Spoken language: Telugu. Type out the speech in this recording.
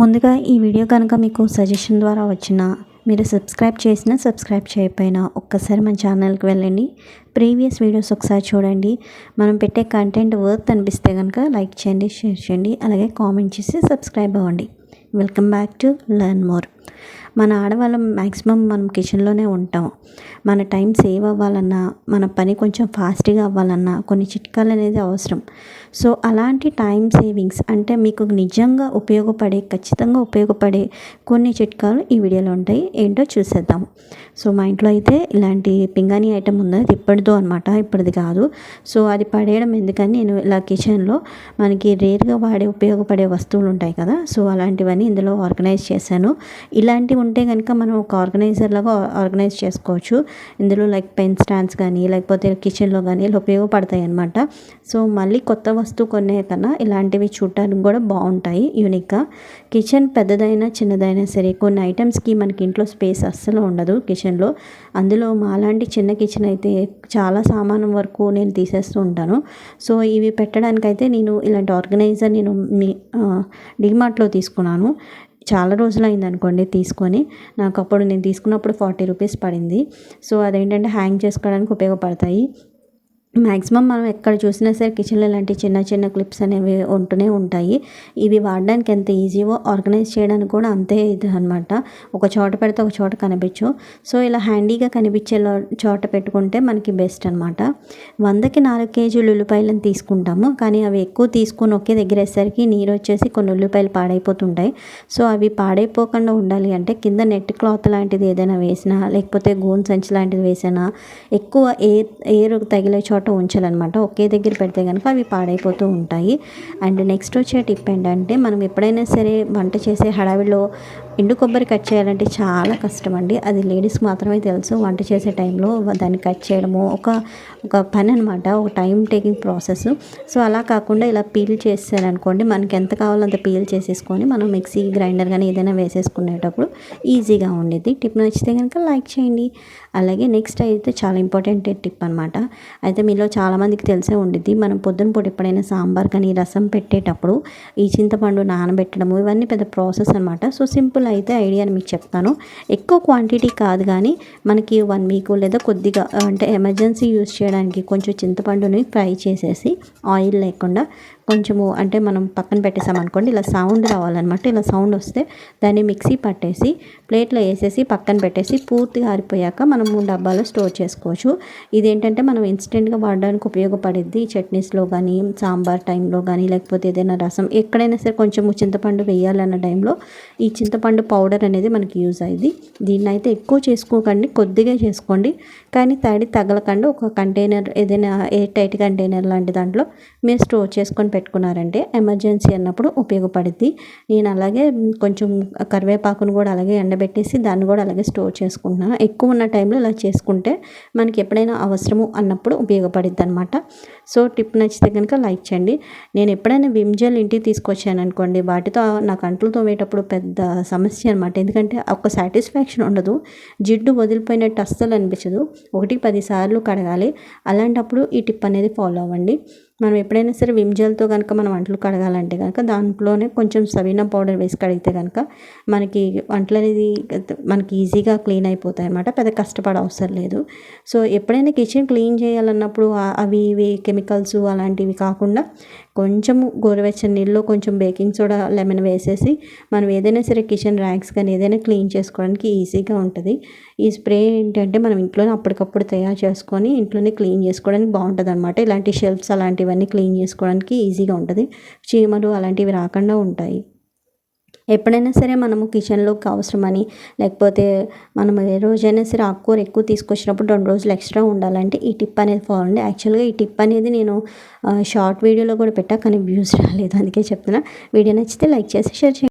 ముందుగా ఈ వీడియో కనుక మీకు సజెషన్ ద్వారా వచ్చిన మీరు సబ్స్క్రైబ్ చేసినా సబ్స్క్రైబ్ చేయకపోయినా ఒక్కసారి మన ఛానల్కి వెళ్ళండి. ప్రీవియస్ వీడియోస్ ఒకసారి చూడండి. మనం పెట్టే కంటెంట్ వర్త్ అనిపిస్తే కనుక లైక్ చేయండి షేర్ చేయండి అలాగే కామెంట్ చేసి సబ్స్క్రైబ్ అవ్వండి. Welcome back to learn more. మన ఆడవాళ్ళం మ్యాక్సిమం మనం కిచెన్లోనే ఉంటాం. మన టైం సేవ్ అవ్వాలన్నా మన పని కొంచెం ఫాస్ట్గా అవ్వాలన్నా కొన్ని చిట్కాలు అనేది అవసరం. సో అలాంటి టైం సేవింగ్స్ అంటే మీకు నిజంగా ఉపయోగపడే ఖచ్చితంగా ఉపయోగపడే కొన్ని చిట్కాలు ఈ వీడియోలో ఉంటాయి. ఏంటో చూసేద్దాం. సో మా ఇంట్లో అయితే ఇలాంటి పింగాణి ఐటమ్ ఉంది అది ఇప్పటిదో అనమాట ఇప్పటిది కాదు. సో అది పడేయడం ఎందుకని నేను ఇలా కిచెన్లో మనకి రేర్గా వాడే ఉపయోగపడే వస్తువులు ఉంటాయి కదా. సో అలాంటివన్నీ ఇందులో ఆర్గనైజ్ చేశాను. ఇలాంటివి ఉంటే కనుక మనం ఒక ఆర్గనైజర్ లాగా ఆర్గనైజ్ చేసుకోవచ్చు. ఇందులో లైక్ పెన్ స్టాండ్స్ కానీ లేకపోతే కిచెన్లో కానీ ఇలా ఉపయోగపడతాయి అనమాట సో మళ్ళీ కొత్త వస్తువు కొనే కన్నా ఇలాంటివి చూడటానికి కూడా బాగుంటాయి యూనిక్గా. కిచెన్ పెద్దదైనా చిన్నదైనా సరే కొన్ని ఐటమ్స్కి మనకి ఇంట్లో స్పేస్ అస్సలు ఉండదు కిచెన్లో. అందులో మాలాంటి చిన్న కిచెన్ అయితే చాలా సామానం వరకు నేను తీసేస్తూ ఉంటాను. సో ఇవి పెట్టడానికైతే నేను ఇలాంటి ఆర్గనైజర్ నేను మీ డిమార్ట్లో తీసుకున్నాను. చాలా రోజులు అయింది అనుకోండి తీసుకొని. నాకు అప్పుడు నేను తీసుకున్నప్పుడు ఫార్టీ రూపీస్ పడింది. సో అదేంటంటే హ్యాంగ్ చేసుకోవడానికి ఉపయోగపడతాయి. మ్యాక్సిమం మనం ఎక్కడ చూసినా సరే కిచెన్లో ఇలాంటి చిన్న చిన్న క్లిప్స్ అనేవి ఉంటూనే ఉంటాయి. ఇవి వాడడానికి ఎంత ఈజీవో ఆర్గనైజ్ చేయడానికి కూడా అంతే ఇది అనమాట ఒక చోట పెడితే ఒక చోట కనిపించు. సో ఇలా హ్యాండీగా కనిపించే చోట పెట్టుకుంటే మనకి బెస్ట్ అనమాట వందకి నాలుగు కేజీలు ఉల్లిపాయలను తీసుకుంటాము. కానీ అవి ఎక్కువ తీసుకుని ఒకే దగ్గర వేసరికి నీరు వచ్చేసి కొన్ని ఉల్లిపాయలు పాడైపోతుంటాయి. సో అవి పాడైపోకుండా ఉండాలి అంటే కింద నెట్ క్లాత్ లాంటిది ఏదైనా వేసినా లేకపోతే గోన్ సంచి లాంటిది వేసినా ఎక్కువ ఎయిర్ ఎయిర్ తగిలే చోట చోట ఉంచాలన్నమాట. ఒకే దగ్గర పెడితే కనుక అవి పాడైపోతూ ఉంటాయి. అండ్ నెక్స్ట్ వచ్చే టిప్ ఏంటంటే మనం ఎప్పుడైనా సరే వంట చేసే హడావిలో ఎండు కొబ్బరి కట్ చేయాలంటే చాలా కష్టం అండి అది లేడీస్ మాత్రమే తెలుసు. వంట చేసే టైంలో దాన్ని కట్ చేయడము ఒక ఒక పని అనమాట ఒక టైం టేకింగ్ ప్రాసెస్. సో అలా కాకుండా ఇలా పీల్ చేసారనుకోండి మనకి ఎంత కావాలో అంత పీల్ చేసేసుకొని మనం మిక్సీ గ్రైండర్ కానీ ఏదైనా వేసేసుకునేటప్పుడు ఈజీగా ఉండేది టిప్ నచ్చితే కనుక లైక్ చేయండి. అలాగే నెక్స్ట్ అయితే చాలా ఇంపార్టెంట్ టిప్ అనమాట అయితే మీలో చాలామందికి తెలిసే ఉండిద్ది. మనం పొద్దున పూట ఎప్పుడైనా సాంబార్ కానీ రసం పెట్టేటప్పుడు ఈ చింతపండు నానబెట్టడము ఇవన్నీ పెద్ద ప్రాసెస్ అనమాట సో సింపుల్ సింపుల్ అయితే ఐడియాని మీకు చెప్తాను. ఎక్కువ క్వాంటిటీ కాదు కానీ మనకి వన్ వీక్ లేదా కొద్దిగా అంటే ఎమర్జెన్సీ యూస్ చేయడానికి కొంచెం చింతపండుని ఫ్రై చేసేసి ఆయిల్ లేకుండా కొంచెము అంటే మనం పక్కన పెట్టేసామనుకోండి ఇలా సౌండ్ రావాలన్నమాట. ఇలా సౌండ్ వస్తే దాన్ని మిక్సీ పట్టేసి ప్లేట్లో వేసేసి పక్కన పెట్టేసి పూర్తిగా ఆరిపోయాక మనం డబ్బాలో స్టోర్ చేసుకోవచ్చు. ఇదేంటంటే మనం ఇన్స్టెంట్గా వాడడానికి ఉపయోగపడిద్ది చట్నీస్లో కానీ సాంబార్ టైంలో కానీ లేకపోతే ఏదైనా రసం. ఎక్కడైనా సరే కొంచెం చింతపండు వేయాలన్న టైంలో ఈ చింతపండు పౌడర్ అనేది మనకి యూజ్ అయ్యింది. దీన్ని అయితే ఎక్కువ చేసుకోకండి కొద్దిగా చేసుకోండి. కానీ తడి తగలకండి. ఒక కంటైనర్ ఏదైనా ఎయిర్ టైట్ కంటైనర్ లాంటి దాంట్లో మీరు స్టోర్ చేసుకొని పెట్టుకున్నారంటే ఎమర్జెన్సీ అన్నప్పుడు ఉపయోగపడుద్ది. నేను అలాగే కొంచెం కరివేపాకును కూడా అలాగే ఎండబెట్టేసి దాన్ని కూడా అలాగే స్టోర్ చేసుకుంటున్నాను ఎక్కువ ఉన్న టైంలో ఇలా చేసుకుంటే మనకి ఎప్పుడైనా అవసరము అన్నప్పుడు ఉపయోగపడుద్ది అనమాట సో టిప్ నచ్చితే కనుక లైక్ చేయండి. నేను ఎప్పుడైనా విమ్జల్ ఇంటికి తీసుకొచ్చాను అనుకోండి వాటితో నా కంట్లు తోమేటప్పుడు పెద్ద సమస్య అనమాట ఎందుకంటే ఒక సాటిస్ఫాక్షన్ ఉండదు. జిడ్డు వదిలిపోయినట్టు అస్సలు అనిపించదు. ఒకటి పదిసార్లు కడగాలి. అలాంటప్పుడు ఈ టిప్ అనేది ఫాలో అవ్వండి. మనం ఎప్పుడైనా సరే విమ్ జెల్తో కనుక మనం వంటలు కడగాలంటే కనుక దాంట్లోనే కొంచెం సవీనా పౌడర్ వేసి కడిగితే కనుక మనకి వంటలు అనేది మనకి ఈజీగా క్లీన్ అయిపోతాయి అన్నమాట. పెద్ద కష్టపడ అవసరం లేదు. సో ఎప్పుడైనా కిచెన్ క్లీన్ చేయాలన్నప్పుడు అవి ఇవి కెమికల్స్ అలాంటివి కాకుండా కొంచెం గోరువెచ్చని నీళ్ళు కొంచెం బేకింగ్ సోడా లెమన్ వేసేసి మనం ఏదైనా సరే కిచెన్ ర్యాక్స్ కానీ ఏదైనా క్లీన్ చేసుకోవడానికి ఈజీగా ఉంటుంది. ఈ స్ప్రే ఏంటంటే మనం ఇంట్లోనే అప్పటికప్పుడు తయారు చేసుకొని ఇంట్లోనే క్లీన్ చేసుకోవడానికి బాగుంటుంది అనమాట ఇలాంటి షెల్ఫ్స్ అలాంటివన్నీ క్లీన్ చేసుకోవడానికి ఈజీగా ఉంటుంది. చీమలు అలాంటివి రాకుండా ఉంటాయి. ఎప్పుడైనా సరే మనము కిచెన్లోకి అవసరమని లేకపోతే మనం ఏ రోజైనా సరే ఆకుకూర ఎక్కువ తీసుకొచ్చినప్పుడు రెండు రోజులు ఎక్స్ట్రా ఉండాలంటే ఈ టిప్ అనేది ఫాలో అండి యాక్చువల్గా ఈ టిప్ అనేది నేను షార్ట్ వీడియోలో కూడా పెట్టా కానీ వ్యూస్ రాలేదు. అందుకే చెప్తున్నా. వీడియో నచ్చితే లైక్ చేసి షేర్ చేయండి.